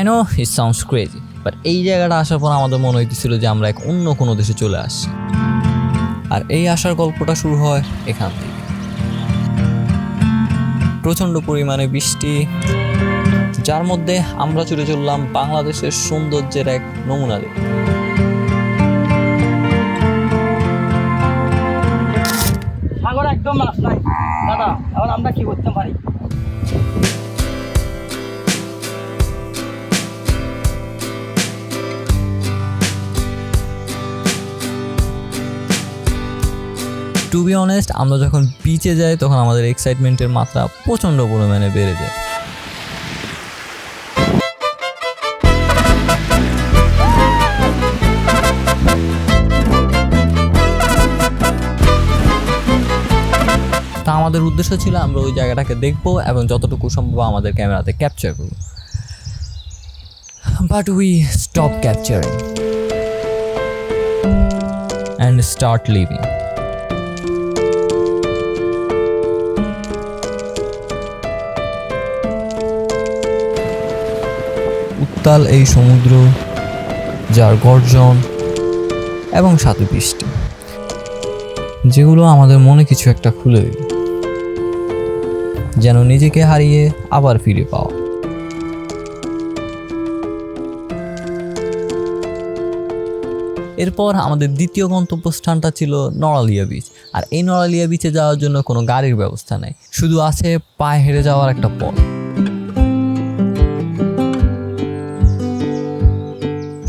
I know it sounds crazy but এই জায়গাটা আসার পর আমাদের মনে হইতেছিল যে আমরা এক অন্য কোনো দেশে চলে আসছি। আর এই আসার গল্পটা শুরু হয় এখান থেকে। প্রচণ্ড পরিমাণে বৃষ্টি, যার মধ্যে আমরা চলে চললাম বাংলাদেশের সৌন্দর্যের এক নমুনা সাগর একদম নাই দাদা আমরা কি করতে পারি? টু বি অনেস্ট আমরা যখন বিচে যাই, তখন আমাদের এক্সাইটমেন্টের মাত্রা প্রচণ্ড পরিমাণে বেড়ে যায়। তা আমাদের উদ্দেশ্য ছিল, আমরা ওই জায়গাটাকে দেখব এবং যতটুকু সম্ভব আমাদের ক্যামেরাতে ক্যাপচার করব। But we stop capturing and start living উত্তাল এই সমুদ্র, যার গর্জন এবং সাথে বৃষ্টি, যেগুলো আমাদের মনে কিছু একটা খুলে দিল যেন নিজেকে হারিয়ে আবার ফিরে পাওয়া। এরপর আমাদের দ্বিতীয় গন্তব্যস্থানটা ছিল নড়ালিয়া বিচ আর এই নড়ালিয়া বিচে যাওয়ার জন্য কোনো গাড়ির ব্যবস্থা নেই, শুধু আছে পায়ে হেঁটে যাওয়ার একটা পথ।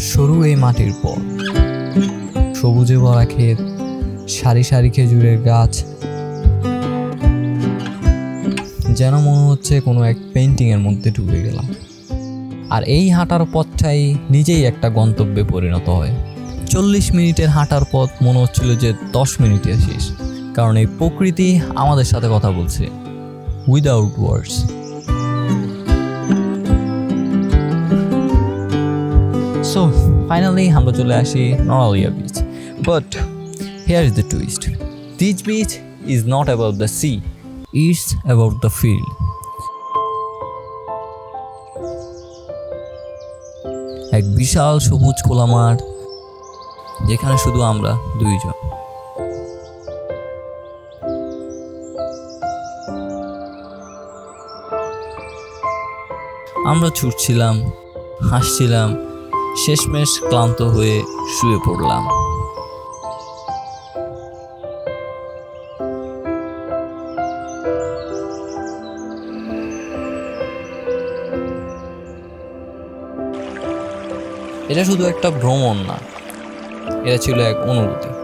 সরু এই মাটির পথ সবুজে ভরা ক্ষেত, সারি সারি খেজুরের গাছ। যেন মনে হচ্ছে কোনো এক পেন্টিংয়ের মধ্যে ঢুকে গেলাম। আর এই হাঁটার পথটাই নিজেই একটা গন্তব্যে পরিণত হয়। চল্লিশ মিনিটের হাঁটার পথ মনে হচ্ছিল যে দশ মিনিটে শেষ। কারণ এই প্রকৃতি আমাদের সাথে কথা বলছে। উইদাউট ওয়ার্ডস সো ফাইনালি আমরা চলে আসি Naralia beach but here is the twist this beach is not about the sea it's about the field এক বিশাল সবুজ খোলা মাঠ যেখানে শুধু আমরা দুইজন। আমরা ছুটছিলাম, হাসছিলাম শেষমেশ ক্লান্ত হয়ে শুয়ে পড়লাম। এটা শুধু একটা ভ্রমণ না এটা ছিল এক অনুভূতি।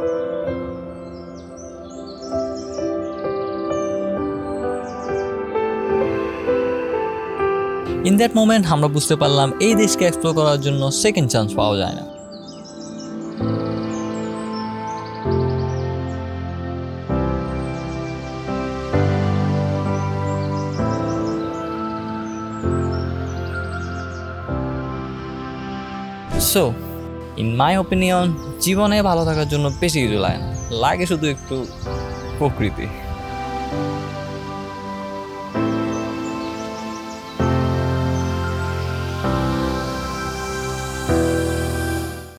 ইন দ্যাট মোমেন্ট আমরা বুঝতে পারলাম এই দেশকে এক্সপ্লোর করার জন্য সেকেন্ড চান্স পাওয়া যায় না। সো ইন মাই ওপিনিয়ন জীবনে ভালো থাকার জন্য বেশি কিছু লাগে না। লাগে শুধু একটু প্রকৃতি।